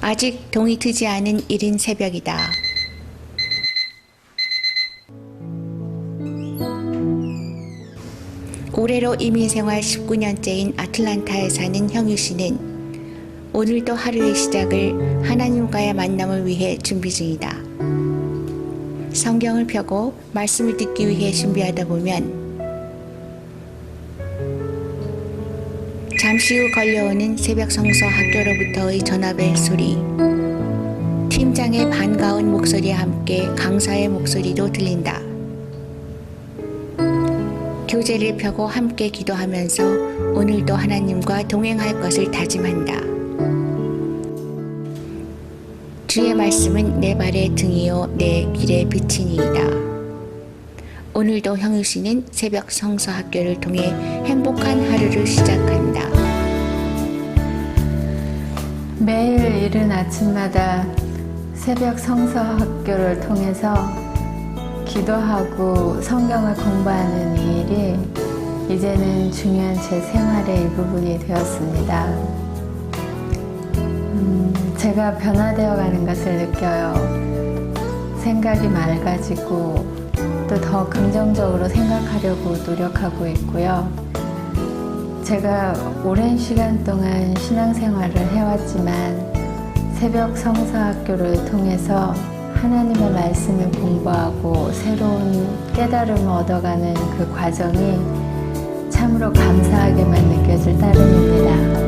아직 동이 트지 않은 이른 새벽이다. 올해로 이민생활 19년째인 아틀란타에 사는 형유 씨는 오늘도 하루의 시작을 하나님과의 만남을 위해 준비 중이다. 성경을 펴고 말씀을 듣기 위해 준비하다 보면 잠시 후 걸려오는 새벽 성서 학교로부터의 전화벨 소리, 팀장의 반가운 목소리와 함께 강사의 목소리도 들린다. 교재를 펴고 함께 기도하면서 오늘도 하나님과 동행할 것을 다짐한다. 주의 말씀은 내 발의 등이요 내 길의 빛이니이다. 오늘도 형유 씨는 새벽 성서 학교를 통해 행복한 하루를 시작한다. 매일 이른 아침마다 새벽 성서 학교를 통해서 기도하고 성경을 공부하는 이 일이 이제는 중요한 제 생활의 일부분이 되었습니다. 음, 제가 변화되어 가는 것을 느껴요. 생각이 맑아지고 또 더 긍정적으로 생각하려고 노력하고 있고요. 제가 오랜 시간 동안 신앙생활을 해왔지만 새벽 성서학교를 통해서 하나님의 말씀을 공부하고 새로운 깨달음을 얻어가는 그 과정이 참으로 감사하게만 느껴질 따름입니다.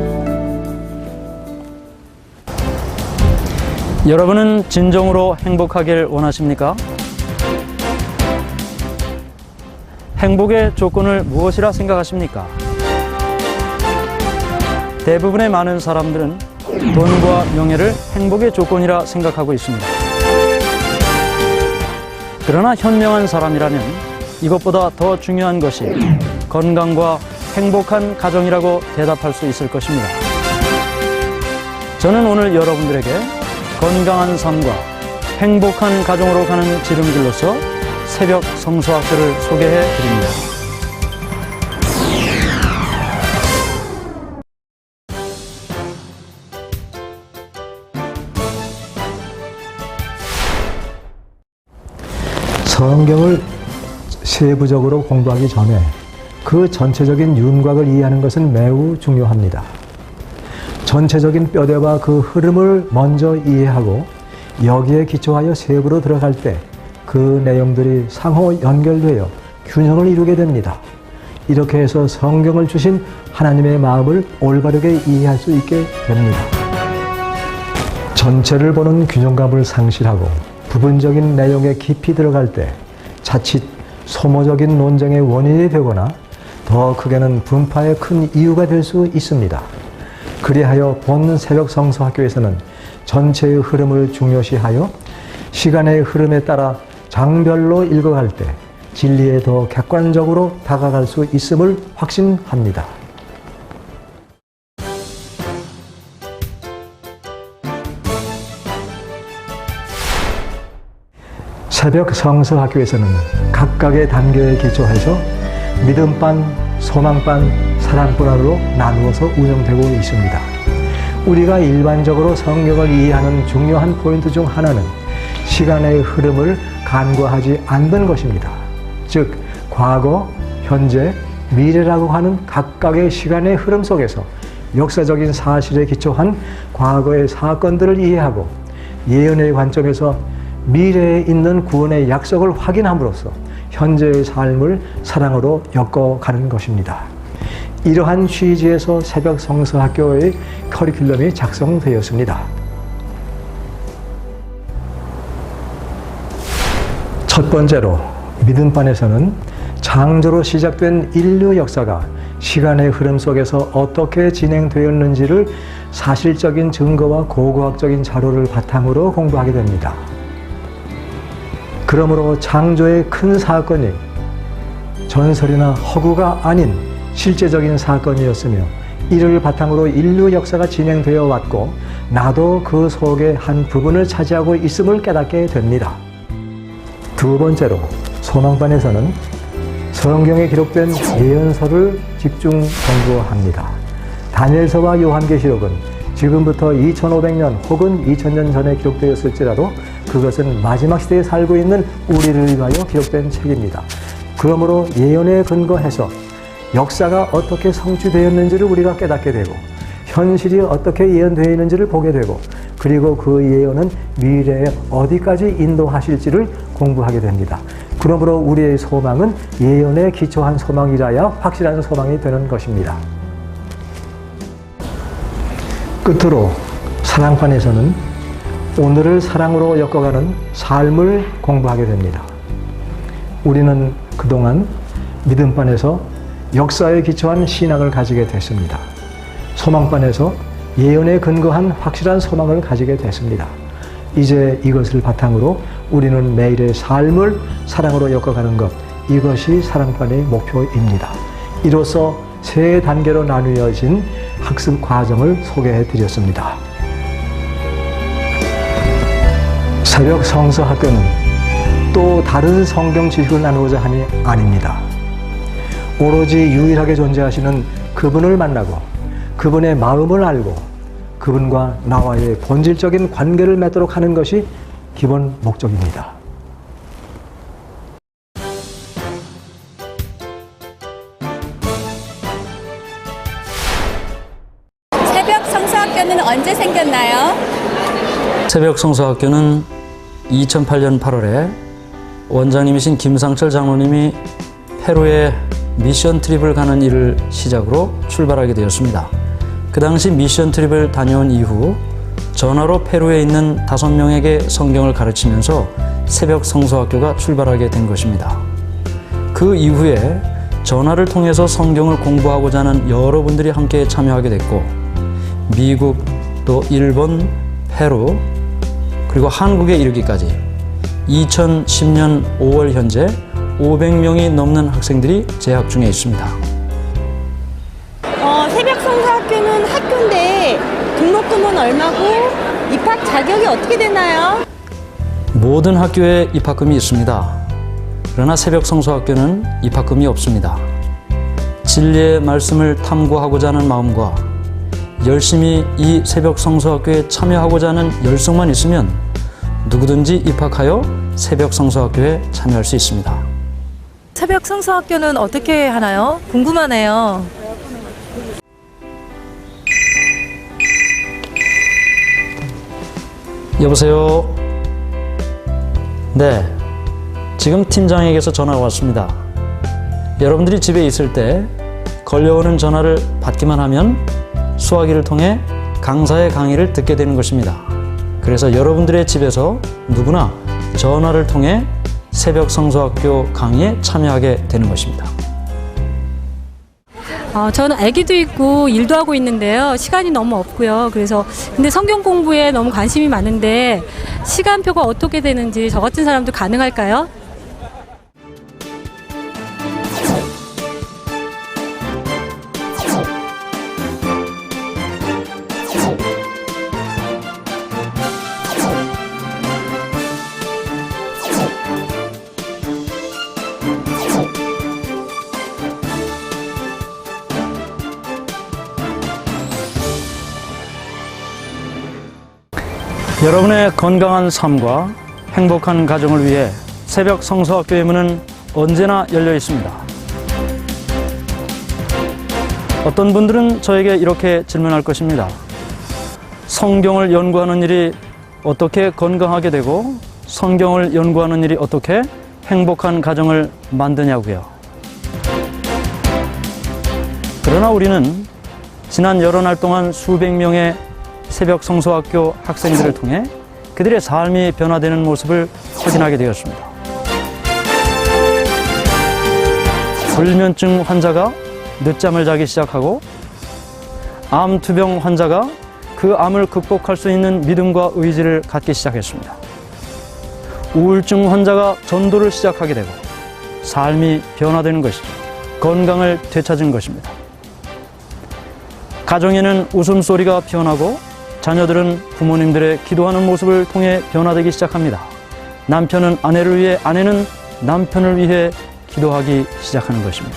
여러분은 진정으로 행복하길 원하십니까? 행복의 조건을 무엇이라 생각하십니까? 대부분의 많은 사람들은 돈과 명예를 행복의 조건이라 생각하고 있습니다. 그러나 현명한 사람이라면 이것보다 더 중요한 것이 건강과 행복한 가정이라고 대답할 수 있을 것입니다. 저는 오늘 여러분들에게 건강한 삶과 행복한 가정으로 가는 지름길로서 새벽 성서학교를 소개해 드립니다. 성경을 세부적으로 공부하기 전에 그 전체적인 윤곽을 이해하는 것은 매우 중요합니다. 전체적인 뼈대와 그 흐름을 먼저 이해하고 여기에 기초하여 세부로 들어갈 때 그 내용들이 상호 연결되어 균형을 이루게 됩니다. 이렇게 해서 성경을 주신 하나님의 마음을 올바르게 이해할 수 있게 됩니다. 전체를 보는 균형감을 상실하고 부분적인 내용에 깊이 들어갈 때 자칫 소모적인 논쟁의 원인이 되거나 더 크게는 분파의 큰 이유가 될 수 있습니다. 그리하여 본 새벽 성서 학교에서는 전체의 흐름을 중요시하여 시간의 흐름에 따라 장별로 읽어갈 때 진리에 더 객관적으로 다가갈 수 있음을 확신합니다. 새벽 성서학교에서는 각각의 단계에 기초해서 믿음반, 소망반, 사랑반으로 나누어서 운영되고 있습니다. 우리가 일반적으로 성경을 이해하는 중요한 포인트 중 하나는 시간의 흐름을 간과하지 않는 것입니다. 즉, 과거, 현재, 미래라고 하는 각각의 시간의 흐름 속에서 역사적인 사실에 기초한 과거의 사건들을 이해하고 예언의 관점에서 미래에 있는 구원의 약속을 확인함으로써 현재의 삶을 사랑으로 엮어가는 것입니다. 이러한 취지에서 새벽 성서학교의 커리큘럼이 작성되었습니다. 첫 번째로 믿음반에서는 창조로 시작된 인류 역사가 시간의 흐름 속에서 어떻게 진행되었는지를 사실적인 증거와 고고학적인 자료를 바탕으로 공부하게 됩니다. 그러므로 창조의 큰 사건이 전설이나 허구가 아닌 실제적인 사건이었으며 이를 바탕으로 인류 역사가 진행되어 왔고 나도 그 속의 한 부분을 차지하고 있음을 깨닫게 됩니다. 두 번째로 소망반에서는 성경에 기록된 예언서를 집중 공부합니다. 다니엘서와 요한계시록은 지금부터 2500년 혹은 2000년 전에 기록되었을지라도 그것은 마지막 시대에 살고 있는 우리를 위하여 기록된 책입니다. 그러므로 예언에 근거해서 역사가 어떻게 성취되었는지를 우리가 깨닫게 되고 현실이 어떻게 예언되어 있는지를 보게 되고 그리고 그 예언은 미래에 어디까지 인도하실지를 공부하게 됩니다. 그러므로 우리의 소망은 예언에 기초한 소망이라야 확실한 소망이 되는 것입니다. 끝으로 사랑판에서는 오늘을 사랑으로 엮어가는 삶을 공부하게 됩니다. 우리는 그동안 믿음반에서 역사에 기초한 신앙을 가지게 됐습니다. 소망반에서 예언에 근거한 확실한 소망을 가지게 됐습니다. 이제 이것을 바탕으로 우리는 매일의 삶을 사랑으로 엮어가는 것, 이것이 사랑반의 목표입니다. 이로써 세 단계로 나누어진 학습 과정을 소개해 드렸습니다. 새벽 성서 학교는 또 다른 성경 지식을 나누고자 하니 아닙니다. 오로지 유일하게 존재하시는 그분을 만나고 그분의 마음을 알고 그분과 나와의 본질적인 관계를 맺도록 하는 것이 기본 목적입니다. 새벽 성서학교는 언제 생겼나요? 새벽 성서학교는 2008년 8월에 원장님이신 김상철 장로님이 페루에 미션 트립을 가는 일을 시작으로 출발하게 되었습니다. 그 당시 미션 트립을 다녀온 이후 전화로 페루에 있는 다섯 명에게 성경을 가르치면서 새벽 성서학교가 출발하게 된 것입니다. 그 이후에 전화를 통해서 성경을 공부하고자 하는 여러분들이 함께 참여하게 됐고 미국 또 일본, 페루 그리고 한국에 이르기까지 2010년 5월 현재 500명이 넘는 학생들이 재학 중에 있습니다. 얼마고 입학 자격이 어떻게 되나요? 모든 학교에 입학금이 있습니다. 그러나 새벽 성서학교는 입학금이 없습니다. 진리의 말씀을 탐구하고자 하는 마음과 열심히 이 새벽 성서학교에 참여하고자 하는 열성만 있으면 누구든지 입학하여 새벽 성서학교에 참여할 수 있습니다. 새벽 성서학교는 어떻게 하나요? 궁금하네요. 여보세요? 네. 지금 팀장에게서 전화가 왔습니다. 여러분들이 집에 있을 때 걸려오는 전화를 받기만 하면 수화기를 통해 강사의 강의를 듣게 되는 것입니다. 그래서 여러분들의 집에서 누구나 전화를 통해 새벽 성서학교 강의에 참여하게 되는 것입니다. 어, 저는 아기도 있고 일도 하고 있는데요. 시간이 너무 없고요. 그래서 근데 성경 공부에 너무 관심이 많은데 시간표가 어떻게 되는지 저 같은 사람도 가능할까요? 여러분의 건강한 삶과 행복한 가정을 위해 새벽 성서학교의 문은 언제나 열려 있습니다. 어떤 분들은 저에게 이렇게 질문할 것입니다. 성경을 연구하는 일이 어떻게 건강하게 되고 성경을 연구하는 일이 어떻게 행복한 가정을 만드냐고요. 그러나 우리는 지난 여러 날 동안 수백 명의 새벽 성소학교 학생들을 통해 그들의 삶이 변화되는 모습을 확인하게 되었습니다. 불면증 환자가 늦잠을 자기 시작하고 암 투병 환자가 그 암을 극복할 수 있는 믿음과 의지를 갖기 시작했습니다. 우울증 환자가 전도를 시작하게 되고 삶이 변화되는 것이죠. 건강을 되찾은 것입니다. 가정에는 웃음소리가 피어나고 자녀들은 부모님들의 기도하는 모습을 통해 변화되기 시작합니다. 남편은 아내를 위해, 아내는 남편을 위해 기도하기 시작하는 것입니다.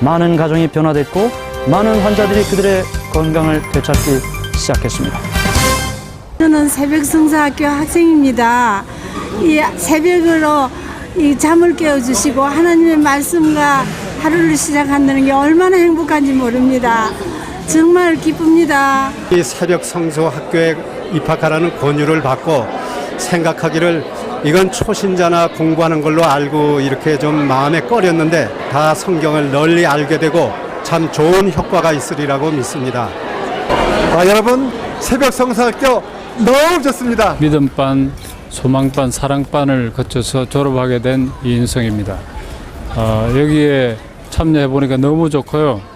많은 가정이 변화됐고, 많은 환자들이 그들의 건강을 되찾기 시작했습니다. 저는 새벽 성사학교 학생입니다. 이 새벽으로 이 잠을 깨워주시고 하나님의 말씀과 하루를 시작한다는 게 얼마나 행복한지 모릅니다. 정말 기쁩니다. 이 새벽 성소 학교에 입학하라는 권유를 받고 생각하기를 이건 초신자나 공부하는 걸로 알고 이렇게 좀 마음에 꺼렸는데 다 성경을 널리 알게 되고 참 좋은 효과가 있으리라고 믿습니다. 아, 여러분 새벽 성사학교 너무 좋습니다. 믿음반, 소망반, 사랑반을 거쳐서 졸업하게 된 이인성입니다. 어, 여기에 참여해 보니까 너무 좋고요.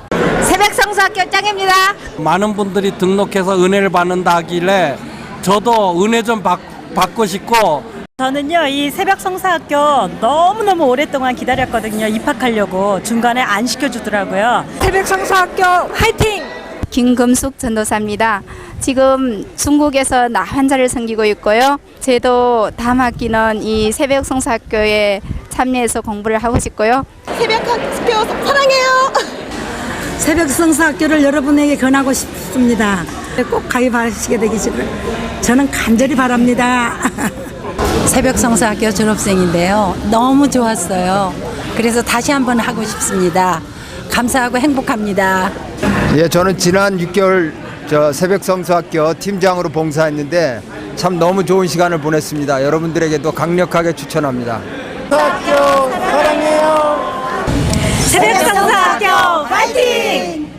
성사학교 짱입니다. 많은 분들이 등록해서 은혜를 받는다 하길래 저도 은혜 좀 받, 받고 싶고 저는요, 이 새벽 성사학교 너무너무 오랫동안 기다렸거든요. 입학하려고. 중간에 안 시켜주더라고요. 새벽 성사학교 화이팅! 김금숙 전도사입니다. 지금 중국에서 나 환자를 섬기고 있고요. 저도 다음 학기는 이 새벽 성사학교에 참여해서 공부를 하고 싶고요. 새벽 학교 사랑해요. 새벽 성사학교를 여러분에게 권하고 싶습니다. 꼭 가입하시게 되기를 저는 간절히 바랍니다. 새벽 성사학교 졸업생인데요. 너무 좋았어요. 그래서 다시 한번 하고 싶습니다. 감사하고 행복합니다. 예, 저는 지난 6개월 저 새벽 성수학교 팀장으로 봉사했는데 참 너무 좋은 시간을 보냈습니다. 여러분들에게도 강력하게 추천합니다. 새벽 성사 학교 화이팅!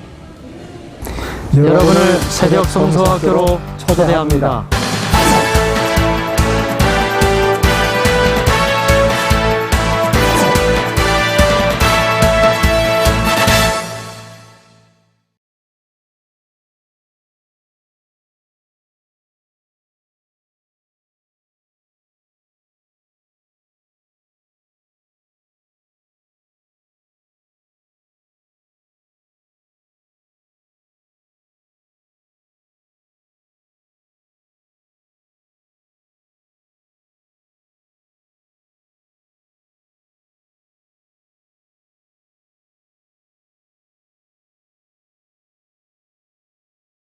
여러분을 새벽 성소학교로 초대합니다.